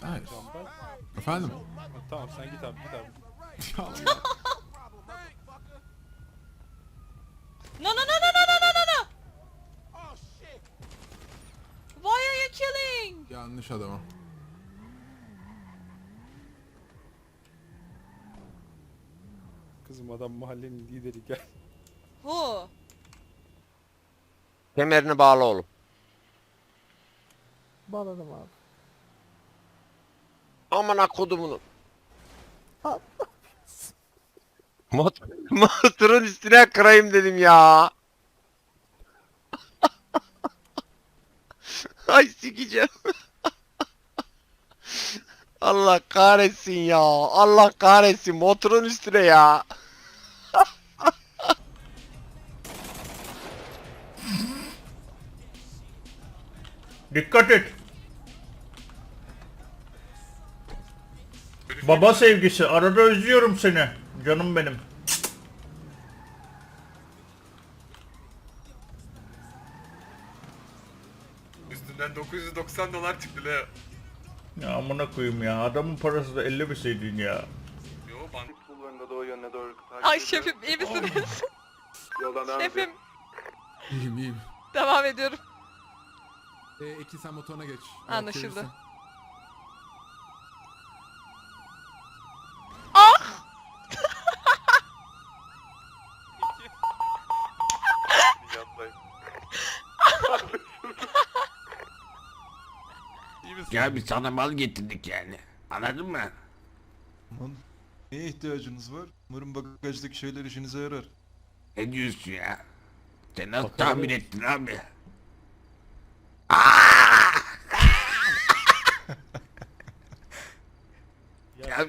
Hayır. Canberk. Efendim? Tamam sen git abi git abi. Ya Allah. No no no no no no no no no. Why are you killing? Yanlış adama. Kızım adam mahallenin lideri gel. Who? Kemerini bağla oğlum. Bağladım abi. Amına kodumunu. Mot motorun üstüne kırayım dedim ya. Ay sikeceğim. Allah kahretsin ya. Allah kahretsin motorun üstüne ya. Dikkat et. Baba sevgisi. Arada özlüyorum seni. Canım benim. Üstünden 990 dolar çıktı Leo. Ya amına koyayım ya. Adamın parası da 50 miseydin ya. Yo bank Bulvarında doğu yönüne doğru takip Ay şefim iyi misiniz? Yoldan devam şefim İyiyim iyiyim. devam ediyorum. E, Ekin sen motoruna geç. Anlaşıldı. Gelirsin. Yanındayım. iyi misin? Ya biz sana mal getirdik yani. Anladın mı? Aman neye ihtiyacınız var? Umarım bagajdaki şeyler işinize yarar. Ne diyorsun ya? Sen nasıl Bakalım. tahmin ettin abi? ya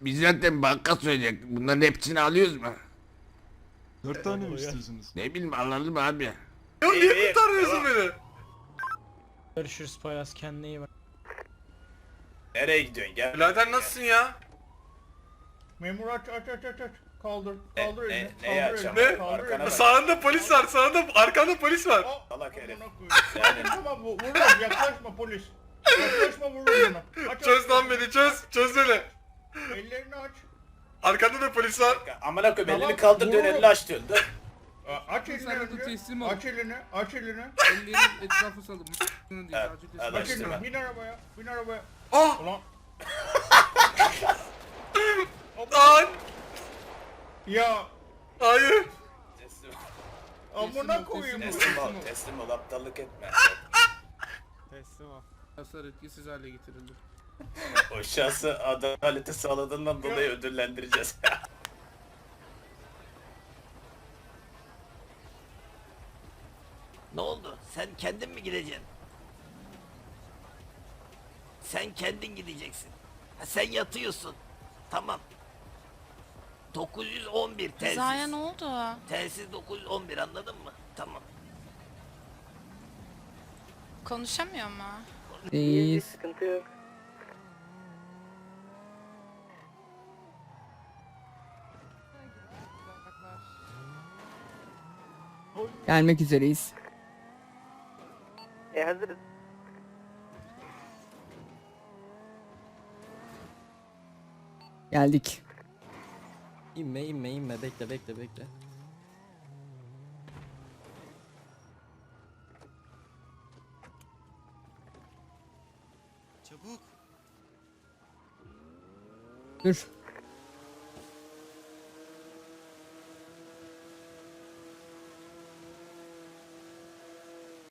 biz zaten banka söyleyecek. Bunların hepsini alıyoruz mu? Dört tane mi istiyorsunuz? Ne bileyim alalım abi. Ya niye kurtarmıyorsun beni? Görüşürüz Poyraz kendine iyi bak. Nereye gidiyorsun gel. Birader nasılsın ya? Memur aç aç aç aç aç. Kaldır. Kaldır ne- elini. neyi kaldır açacağım? elini, Ne? kaldır Arkana elini. bak. Sağında polis var sağında arkanda polis var. Aa, Salak herif. amına koyayım. Yani tamam bu vururum yaklaşma polis. Yaklaşma vururum. Aç, Çöz lan beni çöz çöz beni. Ellerini aç. Arkanda da polis var. Amına koyayım Tamam, elini kaldır dön elini aç diyorsun. Dur. Aa, Aç elini Sarıda önce. teslim ol. Aç elini. Aç elini. Ellerin etrafı salın. Bunu diye Evet, acil teslim. Aç elini. Araştırma. Bin arabaya. Bin arabaya. Ah Ulan. lan. Ya Teslim Hayır. amına ol, koyayım. teslim ol, Teslim ol. teslim ol aptallık etme. Teslim ol. Hasar etkisiz hale getirildi. O şahsı adaleti sağladığından dolayı ödüllendireceğiz. Ne oldu? Sen kendin mi gideceksin? Sen kendin gideceksin. Ha, sen yatıyorsun. Tamam. 911 telsiz. Zaya ne oldu? Telsiz 911 anladın mı? Tamam. Konuşamıyor mu? Sıkıntı yok. Gelmek üzereyiz. E hazırız. Geldik. İnme inme inme bekle bekle bekle. Dur.